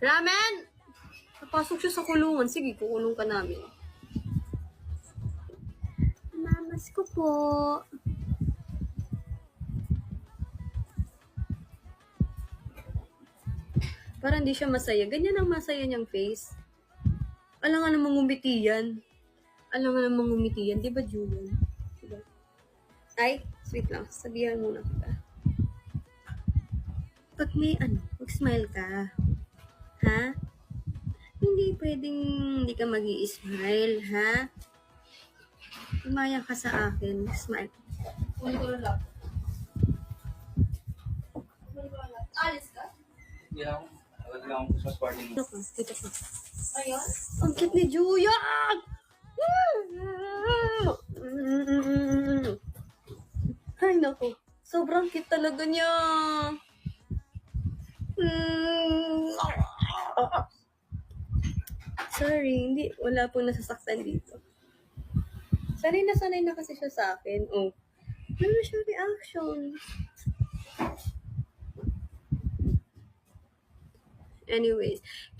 Ramen! Napasok siya sa kulungan. Sige, kukulong ka namin. Mamas ko po. Parang hindi siya masaya. Ganyan ang masaya niyang face. Alam nga namang umiti yan. Alam nga namang umiti yan. Di ba, Julian? Diba? Ay, sweet lang. Sabihan muna kita. Pag may ano, mag-smile ka. Ha? Hindi pwedeng hindi ka mag smile ha? Umaya ka sa akin. Smile. Alis ka? Hindi lang. Agad lang ako sa party mo. Dito ka. Dito ka. Ayun? Ang cute ni Julia! Ay, naku. Sobrang cute talaga niya. Sorry, hindi. Wala po nasasaktan dito. Sanay na sanay na kasi siya sa akin. Oh. Ano siya reaction? Anyways,